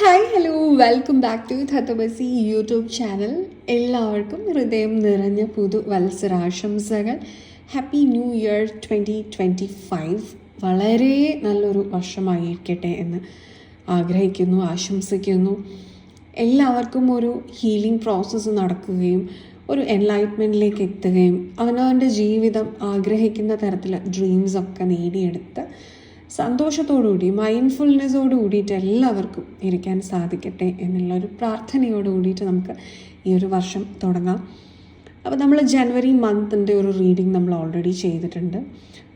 Hi hello welcome back to ധത്തബസി YouTube channel എല്ലാവർക്കും ഹൃദയം നിറഞ്ഞ പുതു വത്സരാശംസകൾ. Happy new year twenty twenty five വളരെ നല്ലൊരു വർഷമായിരിക്കട്ടെ എന്ന് ആഗ്രഹിക്കുന്നു ആശംസിക്കുന്നു. എല്ലാവർക്കും ഒരു ഹീലിംഗ് പ്രോസസ്സ് നടക്കുകയും ഒരു എൻലൈറ്റ്മെന്റിലേക്ക് എത്തുകയും അവനവന്റെ ജീവിതം ആഗ്രഹിക്കുന്ന തരത്തിൽ ഡ്രീംസൊക്കെ നേടിയെടുത്ത് സന്തോഷത്തോടുകൂടി മൈൻഡ്ഫുൾനെസ്സോട് കൂടിയിട്ട് എല്ലാവർക്കും ഇരിക്കാൻ സാധിക്കട്ടെ എന്നുള്ള ഒരു പ്രാർത്ഥനയോട് കൂടിയിട്ട് നമുക്ക് ഈ ഒരു വർഷം തുടങ്ങാം. അപ്പോൾ നമ്മൾ ജനുവരി മന്തിന്റെ ഒരു റീഡിംഗ് നമ്മൾ ഓൾറെഡി ചെയ്തിട്ടുണ്ട്.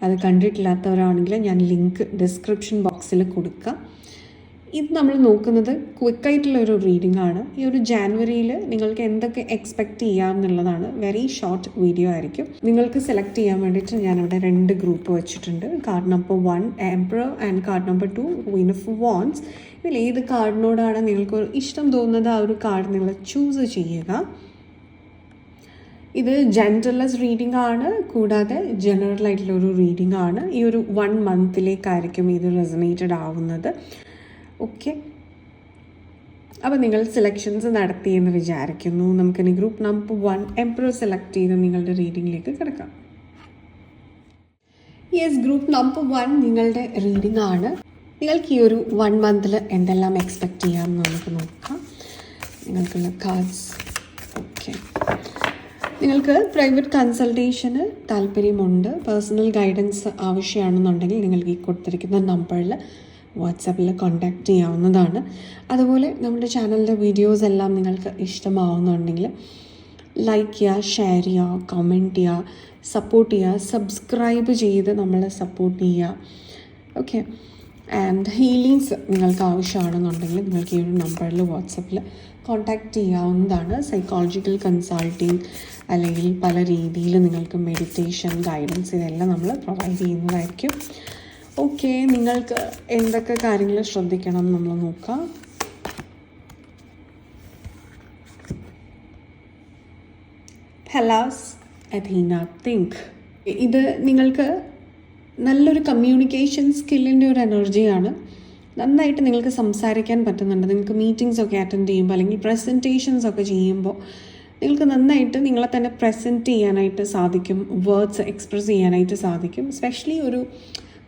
അത് കണ്ടിട്ടില്ലാത്തവരാണെങ്കിൽ ഞാൻ ലിങ്ക് ഡിസ്ക്രിപ്ഷൻ ബോക്സിൽ കൊടുക്കാം. ഇത് നമ്മൾ നോക്കുന്നത് ക്വിക്കായിട്ടുള്ള ഒരു റീഡിംഗ് ആണ്. ഈ ഒരു ജാനുവരിയിൽ നിങ്ങൾക്ക് എന്തൊക്കെ എക്സ്പെക്ട് ചെയ്യാം എന്നുള്ളതാണ്. വെരി ഷോർട്ട് വീഡിയോ ആയിരിക്കും. നിങ്ങൾക്ക് സെലക്ട് ചെയ്യാൻ വേണ്ടിയിട്ട് ഞാനിവിടെ രണ്ട് ഗ്രൂപ്പ് വെച്ചിട്ടുണ്ട്. Card number one emperor and card number two queen of wands ഇതിൽ ഏത് കാർഡിനോടാണ് നിങ്ങൾക്ക് ഇഷ്ടം തോന്നുന്നത് ആ ഒരു കാർഡ് നിങ്ങൾ ചൂസ് ചെയ്യുക. ഇത് ജെൻഡർലെസ് റീഡിംഗ് ആണ്. കൂടാതെ ജനറൽ ആയിട്ടുള്ള ഒരു റീഡിംഗ് ആണ്. ഈ ഒരു വൺ മന്തിലേക്കായിരിക്കും ഇത് റെസനേറ്റഡ് ആവുന്നത്. ഓക്കെ അപ്പോൾ നിങ്ങൾ സെലക്ഷൻസ് നടത്തി എന്ന് വിചാരിക്കുന്നു. നമുക്കിനി group number one emperor select ചെയ്ത് നിങ്ങളുടെ റീഡിങ്ങിലേക്ക് കിടക്കാം. യെസ് ഗ്രൂപ്പ് നമ്പർ വൺ നിങ്ങളുടെ റീഡിംഗ് ആണ്. നിങ്ങൾക്ക് ഈ ഒരു വൺ മന്തിൽ എന്തെല്ലാം എക്സ്പെക്റ്റ് ചെയ്യാം എന്ന് നമുക്ക് നോക്കാം. നിങ്ങൾക്കുള്ള കാർഡ്സ് ഓക്കെ നിങ്ങൾക്ക് പ്രൈവറ്റ് കൺസൾട്ടേഷന് താല്പര്യമുണ്ട്. പേഴ്സണൽ ഗൈഡൻസ് ആവശ്യമാണെന്നുണ്ടെങ്കിൽ നിങ്ങൾക്ക് ഈ കൊടുത്തിരിക്കുന്ന നമ്പറിൽ വാട്സാപ്പിൽ കോൺടാക്റ്റ് ചെയ്യാവുന്നതാണ്. അതുപോലെ നമ്മുടെ ചാനലിന്റെ വീഡിയോസ് എല്ലാം നിങ്ങൾക്ക് ഇഷ്ടമാവുന്നുണ്ടെങ്കിൽ ലൈക്ക് ചെയ്യുക ഷെയർ ചെയ്യുക കമന്റ് ചെയ്യുക സപ്പോർട്ട് ചെയ്യുക സബ്സ്ക്രൈബ് ചെയ്ത് നമ്മളെ സപ്പോർട്ട് ചെയ്യുക. ഓക്കെ ആൻഡ് ഹീലിങ്സ് നിങ്ങൾക്ക് ആവശ്യമാണെന്നുണ്ടെങ്കിൽ നിങ്ങൾക്ക് ഈ ഒരു നമ്പറിൽ വാട്സപ്പിൽ കോൺടാക്റ്റ് ചെയ്യാവുന്നതാണ്. സൈക്കോളജിക്കൽ കൺസൾട്ടിങ് അല്ലെങ്കിൽ പല രീതിയിൽ നിങ്ങൾക്ക് മെഡിറ്റേഷൻ ഗൈഡൻസ് ഇതെല്ലാം നമ്മൾ പ്രൊവൈഡ് ചെയ്യുന്നതായിരിക്കും. ഓക്കെ നിങ്ങൾക്ക് എന്തൊക്കെ കാര്യങ്ങൾ ശ്രദ്ധിക്കണം നമ്മൾ നോക്കാം. ഹലാസ് അഥീന തിങ്ക് ഇത് നിങ്ങൾക്ക് നല്ലൊരു കമ്മ്യൂണിക്കേഷൻ സ്കില്ലിന്റെ ഒരു എനർജിയാണ് നന്നായിട്ട് നിങ്ങൾക്ക് സംസാരിക്കാൻ പറ്റുന്നുണ്ട്. നിങ്ങൾക്ക് മീറ്റിംഗ്സ് ഒക്കെ അറ്റൻഡ് ചെയ്യുമ്പോൾ അല്ലെങ്കിൽ പ്രസന്റേഷൻസ് ഒക്കെ ചെയ്യുമ്പോൾ നിങ്ങൾക്ക് നന്നായിട്ട് നിങ്ങളെ തന്നെ പ്രസന്റ് ചെയ്യാനായിട്ട് സാധിക്കും. വേർഡ്സ് എക്സ്പ്രസ് ചെയ്യാനായിട്ട് സാധിക്കും. സ്പെഷ്യലി ഒരു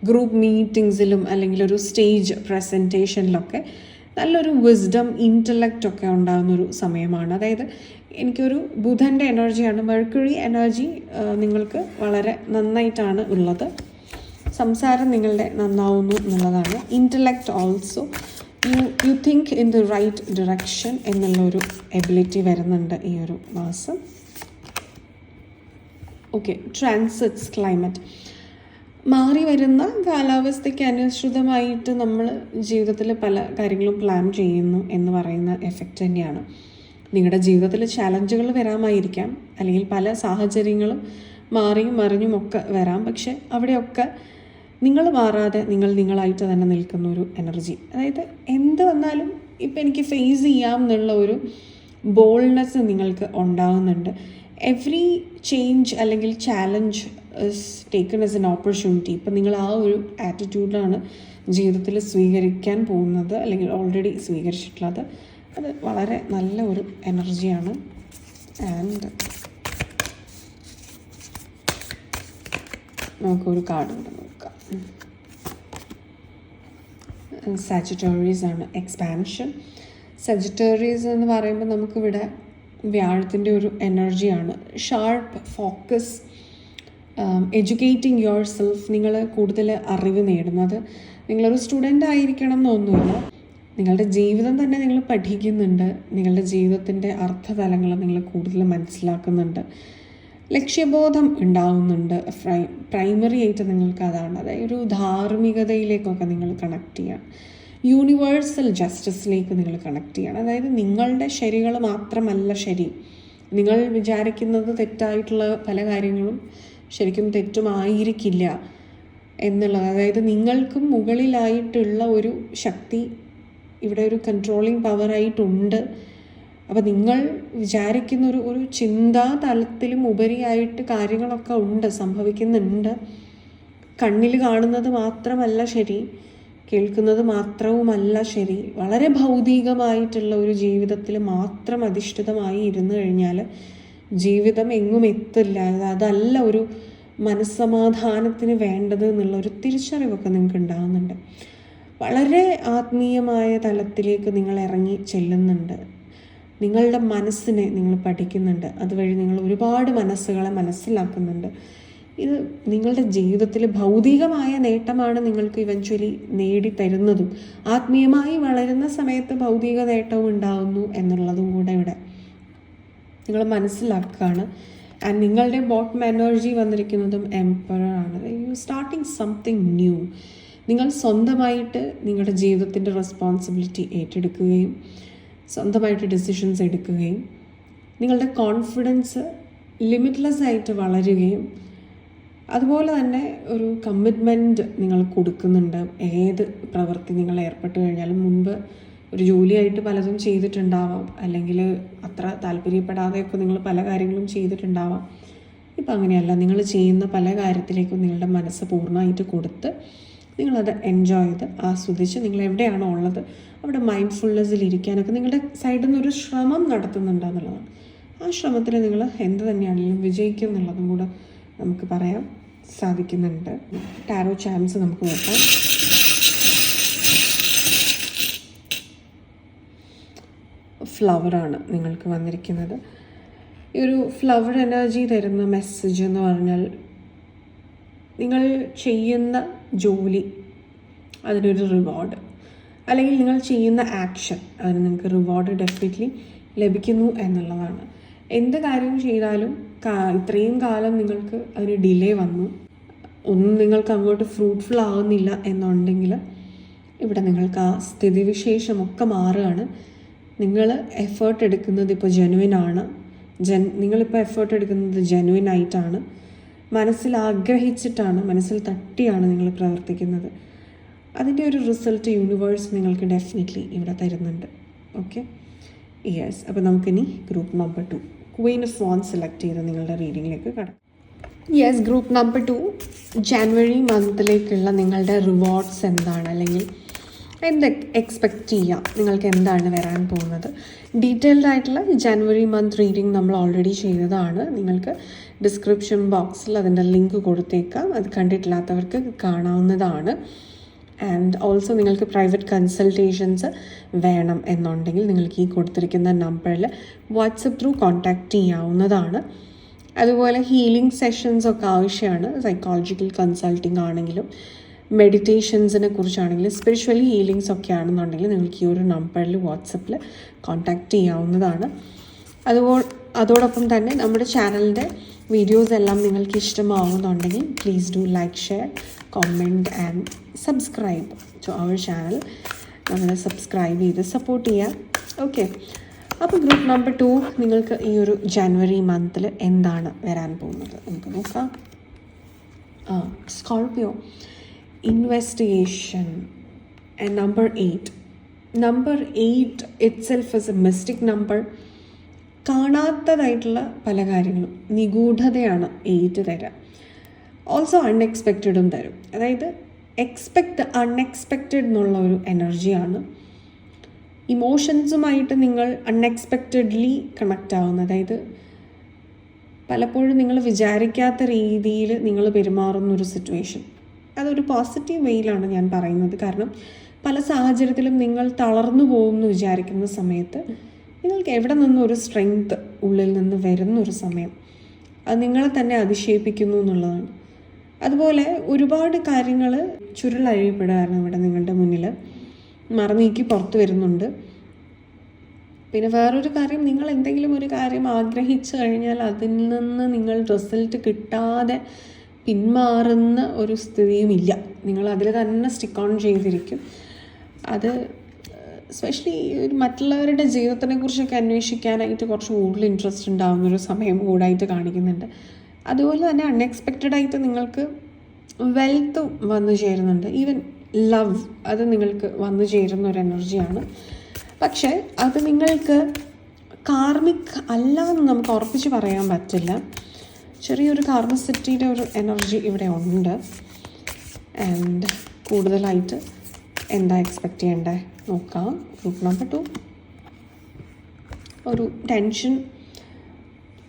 ഗ്രൂപ്പ് മീറ്റിങ്സിലും അല്ലെങ്കിൽ ഒരു സ്റ്റേജ് പ്രസന്റേഷനിലൊക്കെ നല്ലൊരു വിസ്ഡം ഇന്റലക്റ്റ് ഒക്കെ ഉണ്ടാകുന്ന ഒരു സമയമാണ്. അതായത് എനിക്കൊരു ബുധന്റെ എനർജിയാണ് മെർക്കുറി എനർജി നിങ്ങൾക്ക് വളരെ നന്നായിട്ടാണ് ഉള്ളത്. സംസാരം നിങ്ങളുടെ നന്നാവുന്നു എന്നുള്ളതാണ്. Intellect also you you think in the right direction എന്നുള്ളൊരു എബിലിറ്റി വരുന്നുണ്ട് ഈ ഒരു മാസം. ഓക്കെ ട്രാൻസിറ്റ്സ് ക്ലൈമറ്റ് മാറി വരുന്ന കാലാവസ്ഥയ്ക്ക് അനുസൃതമായിട്ട് നമ്മൾ ജീവിതത്തിൽ പല കാര്യങ്ങളും പ്ലാൻ ചെയ്യുന്നു എന്ന് പറയുന്ന എഫക്റ്റ് തന്നെയാണ്. നിങ്ങളുടെ ജീവിതത്തിൽ ചാലഞ്ചുകൾ വരാമായിരിക്കാം. അല്ലെങ്കിൽ പല സാഹചര്യങ്ങളും മാറിയും മറിഞ്ഞും ഒക്കെ വരാം. പക്ഷെ അവിടെയൊക്കെ നിങ്ങൾ മാറാതെ നിങ്ങൾ നിങ്ങളായിട്ട് തന്നെ നിൽക്കുന്ന ഒരു എനർജി അതായത് എന്ത് വന്നാലും ഇപ്പം എനിക്ക് ഫേസ് ചെയ്യാം എന്നുള്ള ഒരു ബോൾഡ്നെസ് നിങ്ങൾക്ക് ഉണ്ടാകുന്നുണ്ട് എവ്രി ചേഞ്ച് അല്ലെങ്കിൽ challenge taken as an opportunity ഇപ്പം നിങ്ങൾ ആ ഒരു ആറ്റിറ്റ്യൂഡാണ് ജീവിതത്തിൽ സ്വീകരിക്കാൻ പോകുന്നത് അല്ലെങ്കിൽ ഓൾറെഡി സ്വീകരിച്ചിട്ടുള്ളത്. അത് വളരെ നല്ല ഒരു എനർജിയാണ് ആൻഡ് നമുക്കൊരു കാർഡ് കൂടെ നോക്കാം. സജിറ്റോറീസ് ആണ് എക്സ്പാൻഷൻ സജിറ്ററീസ് എന്ന് പറയുമ്പോൾ നമുക്കിവിടെ വ്യാഴത്തിന്റെ ഒരു എനർജിയാണ് sharp focus educating yourself നിങ്ങൾ കൂടുതൽ അറിവ് നേടുന്നത്. നിങ്ങളൊരു സ്റ്റുഡന്റ് ആയിരിക്കണം എന്നൊന്നുമില്ല. നിങ്ങളുടെ ജീവിതം തന്നെ നിങ്ങൾ പഠിക്കുന്നുണ്ട്. നിങ്ങളുടെ ജീവിതത്തിന്റെ അർത്ഥതലങ്ങൾ നിങ്ങൾ കൂടുതൽ മനസ്സിലാക്കുന്നുണ്ട്. ലക്ഷ്യബോധം ഉണ്ടാവുന്നുണ്ട്. പ്രൈമറി ആയിട്ട് നിങ്ങൾക്ക് അതാണ്. അതായത് ഒരു ധാർമ്മികതയിലേക്കൊക്കെ നിങ്ങൾ കണക്ട് ചെയ്യാം. യൂണിവേഴ്സൽ ജസ്റ്റിസിലേക്ക് നിങ്ങൾ കണക്ട് ചെയ്യണം. അതായത് നിങ്ങളുടെ ശരികൾ മാത്രമല്ല ശരി. നിങ്ങൾ വിചാരിക്കുന്നത് തെറ്റായിട്ടുള്ള പല കാര്യങ്ങളും ശരിക്കും തെറ്റുമായിരിക്കില്ല എന്നുള്ളത്. അതായത് നിങ്ങൾക്കും മുകളിലായിട്ടുള്ള ഒരു ശക്തി ഇവിടെ ഒരു കൺട്രോളിങ് പവറായിട്ടുണ്ട് അപ്പോൾ നിങ്ങൾ വിചാരിക്കുന്ന ഒരു ഒരു ചിന്താ തലത്തിലും ഉപരിയായിട്ട് കാര്യങ്ങളൊക്കെ ഉണ്ട് സംഭവിക്കുന്നുണ്ട്. കണ്ണിൽ കാണുന്നത് മാത്രമല്ല ശരി കേൾക്കുന്നത് മാത്രവുമല്ല ശരി. വളരെ ഭൗതികമായിട്ടുള്ള ഒരു ജീവിതത്തിൽ മാത്രം അധിഷ്ഠിതമായി ഇരുന്നു കഴിഞ്ഞാൽ ജീവിതം എങ്ങും എത്തില്ല അതല്ല ഒരു മനസ്സമാധാനത്തിന് വേണ്ടത് എന്നുള്ള ഒരു തിരിച്ചറിവൊക്കെ നിങ്ങൾക്ക് ഉണ്ടാകുന്നുണ്ട് വളരെ ആത്മീയമായ തലത്തിലേക്ക് നിങ്ങൾ ഇറങ്ങി ചെല്ലുന്നുണ്ട്. നിങ്ങളുടെ മനസ്സിനെ നിങ്ങൾ പഠിക്കുന്നുണ്ട്. അതുവഴി നിങ്ങൾ ഒരുപാട് മനസ്സുകളെ മനസ്സിലാക്കുന്നുണ്ട്. ഇത് നിങ്ങളുടെ ജീവിതത്തിൽ ഭൗതികമായ നേട്ടമാണ് നിങ്ങൾക്ക് ഇവഞ്ച്വലി നേടിത്തരുന്നതും. ആത്മീയമായി വളരുന്ന സമയത്ത് ഭൗതിക നേട്ടവും ഉണ്ടാകുന്നു എന്നുള്ളതും കൂടെ ഇവിടെ നിങ്ങൾ മനസ്സിലാക്കുകയാണ് ആൻഡ് നിങ്ങളുടെ ബോട്ടം എനർജി വന്നിരിക്കുന്നതും എംപറാണ് യു സ്റ്റാർട്ടിങ് സംതിങ് ന്യൂ നിങ്ങൾ സ്വന്തമായിട്ട് നിങ്ങളുടെ ജീവിതത്തിന്റെ റെസ്പോൺസിബിലിറ്റി ഏറ്റെടുക്കുകയും സ്വന്തമായിട്ട് ഡിസിഷൻസ് എടുക്കുകയും നിങ്ങളുടെ കോൺഫിഡൻസ് ലിമിറ്റ്ലെസ് ആയിട്ട് വളരുകയും അതുപോലെ തന്നെ ഒരു കമ്മിറ്റ്മെന്റ് നിങ്ങൾ കൊടുക്കുന്നുണ്ട്. ഏത് പ്രവൃത്തി നിങ്ങൾ ഏർപ്പെട്ട് കഴിഞ്ഞാലും മുൻപ് ഒരു ജോലിയായിട്ട് പലതും ചെയ്തിട്ടുണ്ടാവാം. അല്ലെങ്കിൽ അത്ര താല്പര്യപ്പെടാതെയൊക്കെ നിങ്ങൾ പല കാര്യങ്ങളും ചെയ്തിട്ടുണ്ടാവാം. ഇപ്പം അങ്ങനെയല്ല. നിങ്ങൾ ചെയ്യുന്ന പല കാര്യത്തിലേക്കും നിങ്ങളുടെ മനസ്സ് പൂർണമായിട്ട് കൊടുത്ത് നിങ്ങളത് എൻജോയ് ചെയ്ത് ആസ്വദിച്ച് നിങ്ങൾ എവിടെയാണോ ഉള്ളത് അവിടെ മൈൻഡ്ഫുൾനെസ്സിൽ ഇരിക്കാനൊക്കെ നിങ്ങളുടെ സൈഡിൽ ഒരു ശ്രമം നടത്തുന്നുണ്ടെന്നുള്ളതാണ്. ആ ശ്രമത്തിൽ നിങ്ങൾ എന്ത് തന്നെയാണെങ്കിലും വിജയിക്കും എന്നുള്ളതും കൂടെ നമുക്ക് പറയാൻ സാധിക്കുന്നുണ്ട്. ടാരോ ചാൻസ് നമുക്ക് നോക്കാം. ഫ്ലവറാണ് നിങ്ങൾക്ക് വന്നിരിക്കുന്നത്. ഈ ഒരു ഫ്ലവർ എനർജി തരുന്ന മെസ്സേജ് എന്ന് പറഞ്ഞാൽ നിങ്ങൾ ചെയ്യുന്ന ജോലി അതിനൊരു റിവാർഡ് അല്ലെങ്കിൽ നിങ്ങൾ ചെയ്യുന്ന ആക്ഷൻ അതിന് നിങ്ങൾക്ക് റിവാർഡ് ഡെഫിനറ്റ്ലി ലഭിക്കുന്നു എന്നുള്ളതാണ്. എന്ത് കാര്യം ചെയ്താലും ഇത്രയും കാലം നിങ്ങൾക്ക് അതിന് ഡിലേ വന്നു. ഒന്നും നിങ്ങൾക്ക് അങ്ങോട്ട് ഫ്രൂട്ട്ഫുൾ ആകുന്നില്ല എന്നുണ്ടെങ്കിൽ ഇവിടെ നിങ്ങൾക്ക് ആ സ്ഥിതിവിശേഷമൊക്കെ മാറുകയാണ്. നിങ്ങൾ എഫേർട്ട് എടുക്കുന്നത് ഇപ്പോൾ ജെനുവിൻ ആണ്. ജൻ നിങ്ങളിപ്പോൾ എഫേർട്ട് എടുക്കുന്നത് ജെനുവിൻ ആയിട്ടാണ്. മനസ്സിൽ ആഗ്രഹിച്ചിട്ടാണ് മനസ്സിൽ തട്ടിയാണ് നിങ്ങൾ പ്രവർത്തിക്കുന്നത്. അതിന്റെ ഒരു റിസൾട്ട് യൂണിവേഴ്സ് നിങ്ങൾക്ക് ഡെഫിനറ്റ്ലി ഇവിടെ തരുന്നുണ്ട്. ഓക്കെ യെസ് അപ്പോൾ നമുക്കിനി group number two queen of phone select ചെയ്ത് നിങ്ങളുടെ റീഡിങ്ങിലേക്ക് കടക്കാം. Yes group number two January മന്തിലേക്കുള്ള നിങ്ങളുടെ റിവാർഡ്സ് എന്താണ്? അല്ലെങ്കിൽ എന്ത് എക്സ്പെക്റ്റ് ചെയ്യാം? നിങ്ങൾക്ക് എന്താണ് വരാൻ പോകുന്നത്? ഡീറ്റെയിൽഡ് ആയിട്ടുള്ള ജനുവരി മന്ത് റീഡിംഗ് നമ്മൾ ഓൾറെഡി ചെയ്തതാണ്. നിങ്ങൾക്ക് ഡിസ്ക്രിപ്ഷൻ ബോക്സിൽ അതിന്റെ ലിങ്ക് കൊടുത്തേക്കാം. അത് കണ്ടിട്ടില്ലാത്തവർക്ക് കാണാവുന്നതാണ്. ആൻഡ് ഓൾസോ നിങ്ങൾക്ക് പ്രൈവറ്റ് കൺസൾട്ടേഷൻസ് വേണം എന്നുണ്ടെങ്കിൽ നിങ്ങൾക്ക് ഈ കൊടുത്തിരിക്കുന്ന നമ്പറിൽ വാട്സപ്പ് ത്രൂ കോൺടാക്റ്റ് ചെയ്യാവുന്നതാണ്. അതുപോലെ ഹീലിംഗ് സെഷൻസ് ഒക്കെ ആവശ്യമാണ്. സൈക്കോളജിക്കൽ കൺസൾട്ടിംഗ് ആണെങ്കിലും മെഡിറ്റേഷൻസിനെ കുറിച്ചാണെങ്കിലും സ്പിരിച്വൽ ഹീലിങ്സ് ഒക്കെ ആണെന്നുണ്ടെങ്കിൽ നിങ്ങൾക്ക് ഈ ഒരു നമ്പറിൽ വാട്സപ്പിൽ കോൺടാക്റ്റ് ചെയ്യാവുന്നതാണ്. അതുപോ അതോടൊപ്പം തന്നെ നമ്മുടെ ചാനലിന്റെ വീഡിയോസ് എല്ലാം നിങ്ങൾക്ക് ഇഷ്ടമാവുന്നുണ്ടെങ്കിൽ please do like share comment and subscribe to our channel നമ്മൾ സബ്സ്ക്രൈബ് ചെയ്ത് സപ്പോർട്ട് ചെയ്യുക ഓക്കെ അപ്പോൾ ഗ്രൂപ്പ് നമ്പർ ടു നിങ്ങൾക്ക് ഈ ഒരു ജനുവരി മന്തിൽ എന്താണ് വരാൻ പോകുന്നത്? നമുക്ക് നോക്കാം. ആ Scorpio investigation and number number eight itself is a mystic number കാണാത്തതായിട്ടുള്ള പല കാര്യങ്ങളും. നിഗൂഢതയാണ് എയ്റ്റ് തരാം. ഓൾസോ അൺഎക്സ്പെക്റ്റഡും തരും. അതായത് എക്സ്പെക്ട് അൺഎക്സ്പെക്റ്റഡ് എന്നുള്ള ഒരു എനർജിയാണ് ഇമോഷൻസുമായിട്ട് നിങ്ങൾ അൺഎക്സ്പെക്റ്റഡ്ലി കണക്റ്റ് ആവുന്ന അതായത് പലപ്പോഴും നിങ്ങൾ വിചാരിക്കാത്ത രീതിയിൽ നിങ്ങൾ പെരുമാറുന്ന ഒരു സിറ്റുവേഷൻ അതൊരു പോസിറ്റീവ് വെയിലാണ് ഞാൻ പറയുന്നത്. കാരണം പല സാഹചര്യത്തിലും നിങ്ങൾ തളർന്നു പോകുമെന്ന് വിചാരിക്കുന്ന സമയത്ത് നിങ്ങൾക്ക് എവിടെ നിന്നും ഒരു സ്ട്രെങ്ത് ഉള്ളിൽ നിന്ന് വരുന്ന ഒരു സമയം അത് നിങ്ങളെ തന്നെ അതിശയിപ്പിക്കുന്നു എന്നുള്ളതാണ്. അതുപോലെ ഒരുപാട് കാര്യങ്ങൾ ചുരുളഴിയപ്പെടുകയാണ് ഇവിടെ നിങ്ങളുടെ മുന്നിൽ. മറന്നീക്കി പുറത്തു വരുന്നുണ്ട്. പിന്നെ വേറൊരു കാര്യം നിങ്ങൾ എന്തെങ്കിലും ഒരു കാര്യം ആഗ്രഹിച്ചു കഴിഞ്ഞാൽ അതിൽ നിന്ന് നിങ്ങൾ റിസൾട്ട് കിട്ടാതെ പിന്മാറുന്ന ഒരു സ്ഥിതിയും ഇല്ല നിങ്ങൾ അതിൽ തന്നെ സ്റ്റിക്ക് ഓൺ ചെയ്തിരിക്കും. അത് സ്പെഷ്യലി ഒരു മറ്റുള്ളവരുടെ ജീവിതത്തിനെ കുറിച്ചൊക്കെ അന്വേഷിക്കാനായിട്ട് കുറച്ച് കൂടുതൽ ഇൻട്രസ്റ്റ് ഉണ്ടാകുന്ന ഒരു സമയം കൂടായിട്ട് കാണിക്കുന്നുണ്ട്. അതുപോലെ തന്നെ അൺഎക്സ്പെക്റ്റഡ് ആയിട്ട് നിങ്ങൾക്ക് വെൽത്ത് വന്നു ചേരുന്നുണ്ട്. ഈവൻ ലവ് അത് നിങ്ങൾക്ക് വന്നു ചേരുന്ന ഒരു എനർജിയാണ് പക്ഷേ അത് നിങ്ങൾക്ക് കാർമിക് അല്ല എന്ന് നമുക്ക് ഉറപ്പിച്ച് പറയാൻ പറ്റില്ല. ചെറിയൊരു കാർമസിറ്റിയുടെ ഒരു എനർജി ഇവിടെ ഉണ്ട്. ആൻഡ് കൂടുതലായിട്ട് എന്താ എക്സ്പെക്റ്റ് ചെയ്യേണ്ടേ? നോക്കാം. ഗ്രൂപ്പ് നമ്പർ ടു ഒരു tension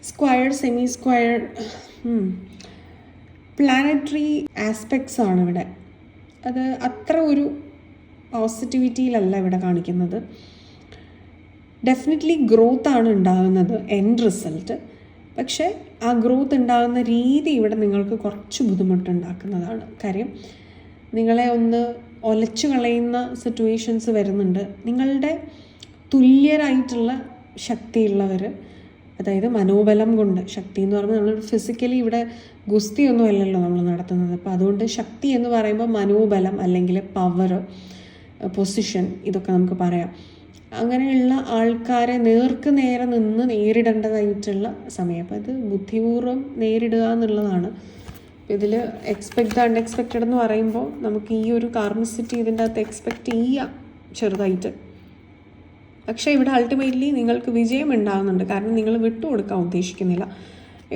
square semi square planetary aspects ആണ് ഇവിടെ. അത് അത്ര ഒരു പോസിറ്റിവിറ്റിയിലല്ല ഇവിടെ കാണിക്കുന്നത്. ഡെഫിനറ്റ്ലി ഗ്രോത്ത് ആണ് ഉണ്ടാകുന്നത് എൻഡ് റിസൾട്ട് പക്ഷേ ആ ഗ്രോത്ത് ഉണ്ടാകുന്ന രീതി ഇവിടെ നിങ്ങൾക്ക് കുറച്ച് ബുദ്ധിമുട്ടുണ്ടാക്കുന്നതാണ്. കാര്യം നിങ്ങളെ ഒന്ന് ഒലച്ചു കളയുന്ന സിറ്റുവേഷൻസ് വരുന്നുണ്ട്. നിങ്ങളുടെ തുല്യരായിട്ടുള്ള ശക്തിയുള്ളവർ അതായത് മനോബലം കൊണ്ട് ശക്തി എന്ന് പറയുമ്പോൾ നമ്മൾ ഫിസിക്കലി ഇവിടെ ഗുസ്തിയൊന്നും അല്ലല്ലോ നമ്മൾ നടത്തുന്നത്. അപ്പോൾ അതുകൊണ്ട് ശക്തി എന്ന് പറയുമ്പോൾ മനോബലം അല്ലെങ്കിൽ പവർ പൊസിഷൻ ഇതൊക്കെ നമുക്ക് പറയാം. അങ്ങനെയുള്ള ആൾക്കാരെ നേർക്ക് നേരെ നിന്ന് നേരിടേണ്ടതായിട്ടുള്ള സമയം. അപ്പോൾ അത് ബുദ്ധിപൂർവം നേരിടുക എന്നുള്ളതാണ്. ഇതിൽ എക്സ്പെക്ട് അൺഎക്സ്പെക്റ്റഡ് എന്ന് പറയുമ്പോൾ നമുക്ക് ഈ ഒരു കാർമിസിറ്റി ഇതിന്റെ അകത്ത് എക്സ്പെക്റ്റ് ചെയ്യാം ചെറുതായിട്ട്. പക്ഷേ ഇവിടെ അൾട്ടിമേറ്റ്ലി നിങ്ങൾക്ക് വിജയം ഉണ്ടാകുന്നുണ്ട്. കാരണം നിങ്ങൾ വിട്ടുകൊടുക്കാൻ ഉദ്ദേശിക്കുന്നില്ല.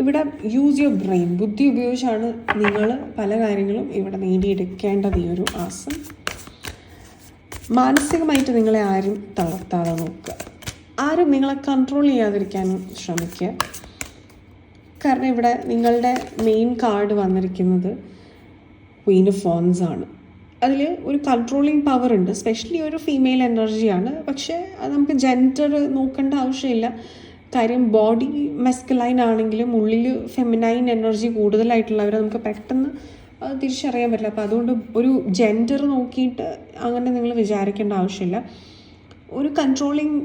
ഇവിടെ യൂസ് യുവർ ബ്രെയിൻ ബുദ്ധി ഉപയോഗിച്ചാണ് നിങ്ങൾ പല കാര്യങ്ങളും ഇവിടെ നേടിയെടുക്കേണ്ടത് ഈ ഒരു ആസം. മാനസികമായിട്ട് നിങ്ങളെ ആരും തളർത്താതെ നോക്കുക. ആരും നിങ്ങളെ കൺട്രോൾ ചെയ്യാതിരിക്കാനും ശ്രമിക്കുക. കാരണം ഇവിടെ നിങ്ങളുടെ മെയിൻ കാർഡ് വന്നിരിക്കുന്നത് ക്വീൻ ഓഫ് ഫോൺസ് ആണ്. അതിൽ ഒരു കൺട്രോളിങ് പവർ ഉണ്ട്. സ്പെഷ്യലി ഒരു ഫീമെയിൽ എനർജിയാണ് പക്ഷേ അത് നമുക്ക് ജെൻഡർ നോക്കേണ്ട ആവശ്യമില്ല. കാര്യം ബോഡി മെസ്കലൈൻ ആണെങ്കിലും ഉള്ളിൽ ഫെമിനൈൻ എനർജി കൂടുതലായിട്ടുള്ളവരെ നമുക്ക് പെട്ടെന്ന് അത് തിരിച്ചറിയാൻ പറ്റില്ല. അപ്പോൾ അതുകൊണ്ട് ഒരു ജെൻഡർ നോക്കിയിട്ട് അങ്ങനെ നിങ്ങൾ വിചാരിക്കേണ്ട ആവശ്യമില്ല. ഒരു കൺട്രോളിങ്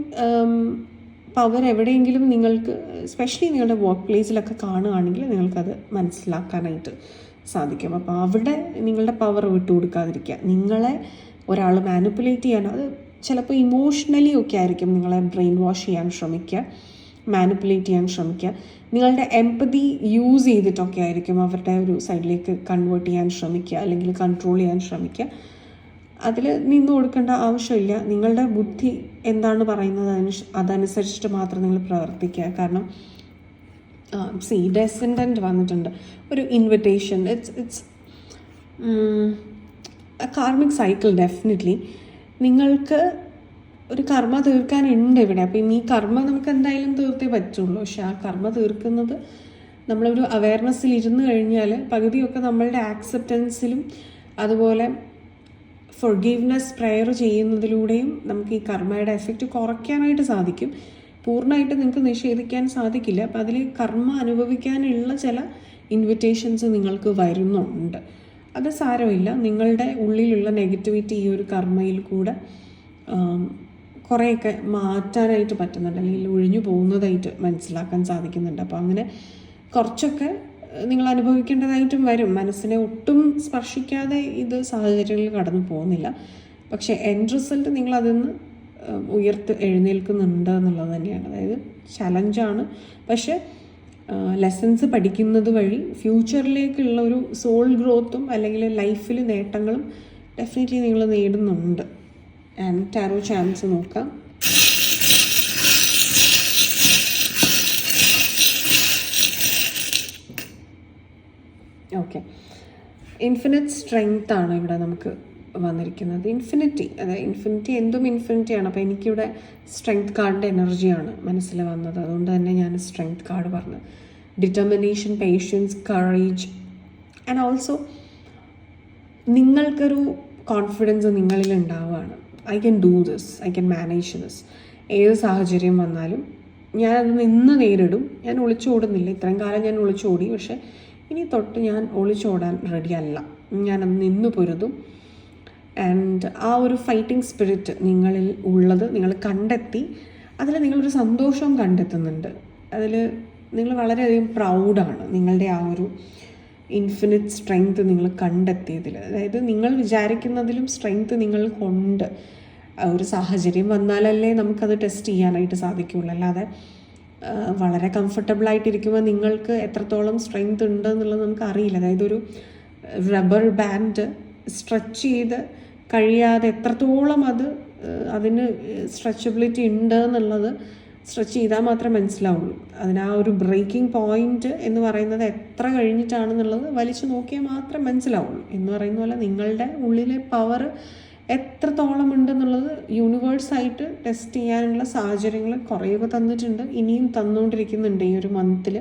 പവർ എവിടെയെങ്കിലും നിങ്ങൾക്ക് സ്പെഷ്യലി നിങ്ങളുടെ വർക്ക് പ്ലേസിലൊക്കെ കാണുകയാണെങ്കിൽ നിങ്ങൾക്കത് മനസ്സിലാക്കാനായിട്ട് സാധിക്കും. അപ്പോൾ അവിടെ നിങ്ങളുടെ പവർ വിട്ടു കൊടുക്കാതിരിക്കുക. നിങ്ങളെ ഒരാൾ മാനിപ്പുലേറ്റ് ചെയ്യാനോ അത് ചിലപ്പോൾ ഇമോഷണലി ഒക്കെ ആയിരിക്കും നിങ്ങളെ ബ്രെയിൻ വാഷ് ചെയ്യാൻ ശ്രമിക്കുക. മാനിപ്പുലേറ്റ് ചെയ്യാൻ ശ്രമിക്കുക. നിങ്ങളുടെ എംപതി യൂസ് ചെയ്തിട്ടൊക്കെ ആയിരിക്കും അവരുടെ ഒരു സൈഡിലേക്ക് കൺവേർട്ട് ചെയ്യാൻ ശ്രമിക്കുക അല്ലെങ്കിൽ കൺട്രോൾ ചെയ്യാൻ ശ്രമിക്കുക. അതിൽ നിന്ന് കൊടുക്കേണ്ട ആവശ്യമില്ല. നിങ്ങളുടെ ബുദ്ധി എന്താണ് പറയുന്നത് അതിന് അതനുസരിച്ചിട്ട് മാത്രം നിങ്ങൾ പ്രവർത്തിക്കുക. കാരണം സി ഡെസെൻഡന്റ് വന്നിട്ടുണ്ട്. ഒരു invitation it's it's karmic cycle definitely നിങ്ങൾക്ക് ഒരു കർമ്മ തീർക്കാനുണ്ട് ഇവിടെ. അപ്പം ഈ കർമ്മ നമുക്ക് എന്തായാലും തീർത്തേ പറ്റുള്ളൂ. പക്ഷെ ആ കർമ്മ തീർക്കുന്നത് നമ്മളൊരു അവയർനെസ്സിൽ ഇരുന്ന് കഴിഞ്ഞാൽ പകുതിയൊക്കെ നമ്മളുടെ ആക്സെപ്റ്റൻസിലും അതുപോലെ ഫൊർഗീവ്നെസ് പ്രെയർ ചെയ്യുന്നതിലൂടെയും നമുക്ക് ഈ കർമ്മയുടെ എഫക്റ്റ് കുറയ്ക്കാനായിട്ട് സാധിക്കും. പൂർണമായിട്ട് നിങ്ങൾക്ക് നിഷേധിക്കാൻ സാധിക്കില്ല. അപ്പം അതിൽ കർമ്മ അനുഭവിക്കാനുള്ള ചില ഇൻവിറ്റേഷൻസ് നിങ്ങൾക്ക് വരുന്നുണ്ട്. അത് സാരമില്ല. നിങ്ങളുടെ ഉള്ളിലുള്ള നെഗറ്റിവിറ്റി ഈ ഒരു കർമ്മയിൽ കൂടെ കുറേയൊക്കെ മാറ്റാനായിട്ട് പറ്റുന്നുണ്ട്. അല്ലെങ്കിൽ ഒഴിഞ്ഞു പോകുന്നതായിട്ട് മനസ്സിലാക്കാൻ സാധിക്കുന്നുണ്ട്. അപ്പോൾ അങ്ങനെ കുറച്ചൊക്കെ നിങ്ങൾ അനുഭവിക്കേണ്ടതായിട്ടും വരും. മനസ്സിനെ ഒട്ടും സ്പർശിക്കാതെ ഇത് സാഹചര്യങ്ങളിൽ കടന്നു പോകുന്നില്ല. പക്ഷേ എൻഡ് റിസൾട്ട് നിങ്ങൾ അതിൽ നിന്ന് ഉയർത്ത് എഴുന്നേൽക്കുന്നുണ്ട് എന്നുള്ളത് തന്നെയാണ്. അതായത് ചലഞ്ചാണ് പക്ഷേ ലെസൺസ് പഠിക്കുന്നത് വഴി ഫ്യൂച്ചറിലേക്കുള്ള ഒരു സോൾ ഗ്രോത്തും അല്ലെങ്കിൽ ലൈഫിൽ നേട്ടങ്ങളും ഡെഫിനറ്റ്ലി നിങ്ങൾ നേടുന്നുണ്ട്. ടാരോ ചാൻസ് നോക്കാം ഓക്കെ ഇൻഫിനിറ്റ് സ്ട്രെങ്ത് ആണ് ഇവിടെ നമുക്ക് വന്നിരിക്കുന്നത്. ഇൻഫിനിറ്റി അതായത് ഇൻഫിനിറ്റി എന്തും ഇൻഫിനിറ്റിയാണ് അപ്പോൾ എനിക്കിവിടെ സ്ട്രെങ്ത് കാർഡിന്റെ എനർജിയാണ് മനസ്സിൽ വന്നത്. അതുകൊണ്ട് തന്നെ ഞാൻ സ്ട്രെങ്ത് കാർഡ് പറഞ്ഞു. Determination patience courage and also നിങ്ങൾക്കൊരു കോൺഫിഡൻസ് നിങ്ങളിൽ ഉണ്ടാവുകയാണ്. I can do this I can manage this ഏത് സാഹചര്യം വന്നാലും ഞാനത് നിന്ന് നേരിടും. ഞാൻ ഒളിച്ചോടുന്നില്ല ഇത്രയും കാലം ഞാൻ ഒളിച്ചോടി പക്ഷേ ഇനി തൊട്ട് ഞാൻ ഒളിച്ചോടാൻ റെഡി അല്ല. ഞാനത് നിന്ന് പൊരുതും. ആൻഡ് ആ ഒരു ഫൈറ്റിംഗ് സ്പിരിറ്റ് നിങ്ങളിൽ ഉള്ളത് നിങ്ങൾ കണ്ടെത്തി. അതിൽ നിങ്ങളൊരു സന്തോഷവും കണ്ടെത്തുന്നുണ്ട്. അതിൽ നിങ്ങൾ വളരെയധികം പ്രൗഡാണ് നിങ്ങളുടെ ആ ഒരു ഇൻഫിനിറ്റ് സ്ട്രെങ്ത് നിങ്ങൾ കണ്ടെത്തിയതിൽ. അതായത് നിങ്ങൾ വിചാരിക്കുന്നതിലും സ്ട്രെങ്ത് നിങ്ങൾക്കുണ്ട്. ഒരു സാഹചര്യം വന്നാലല്ലേ നമുക്കത് ടെസ്റ്റ് ചെയ്യാനായിട്ട് സാധിക്കുള്ളൂ അല്ലാതെ വളരെ കംഫർട്ടബിളായിട്ടിരിക്കുമ്പോൾ നിങ്ങൾക്ക് എത്രത്തോളം സ്ട്രെങ്ത് ഉണ്ട് എന്നുള്ളത് നമുക്ക് അറിയില്ല. അതായത് ഒരു റബ്ബർ ബാൻഡ് സ്ട്രെച്ച് ചെയ്ത് കഴിയാതെ എത്രത്തോളം അത് അതിന് സ്ട്രെച്ചബിലിറ്റി ഉണ്ട് എന്നുള്ളത് സ്ട്രെച്ച് ചെയ്താൽ മാത്രം മനസ്സിലാവുള്ളൂ. അതിന് ആ ഒരു ബ്രേക്കിംഗ് പോയിന്റ് എന്ന് പറയുന്നത് എത്ര കഴിഞ്ഞിട്ടാണെന്നുള്ളത് വലിച്ചു നോക്കിയാൽ മാത്രം മനസ്സിലാവുള്ളൂ. എന്ന് പറയുന്ന പോലെ നിങ്ങളുടെ ഉള്ളിലെ പവർ എത്രത്തോളം ഉണ്ടെന്നുള്ളത് യൂണിവേഴ്സായിട്ട് ടെസ്റ്റ് ചെയ്യാനുള്ള സാഹചര്യങ്ങൾ കുറേയൊക്കെ തന്നിട്ടുണ്ട്. ഇനിയും തന്നുകൊണ്ടിരിക്കുന്നുണ്ട് ഈ ഒരു മന്തിൽ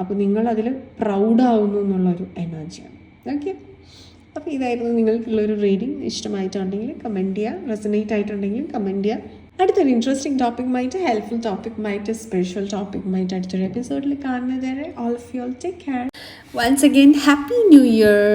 അപ്പോൾ നിങ്ങളതിൽ പ്രൗഡാവുന്നു എന്നുള്ളൊരു എനർജിയാണ് ഓക്കെ അപ്പോൾ ഇതായിരുന്നു നിങ്ങൾക്കുള്ളൊരു റീഡിങ് ഇഷ്ടമായിട്ടുണ്ടെങ്കിൽ കമന്റ് ചെയ്യുക. റെസനേറ്റ് ആയിട്ടുണ്ടെങ്കിൽ കമന്റ് ചെയ്യുക. അടുത്തൊരു ഇൻട്രസ്റ്റിംഗ് ടോപ്പിക്കുമായിട്ട് ഹെൽപ്ഫുൾ ടോപ്പിക്കുമായിട്ട് സ്പെഷ്യൽ ടോപ്പിക്കുമായിട്ട് അടുത്തൊരു എപ്പിസോഡിൽ കാണുന്നത് വരെ all of you take care once again happy new year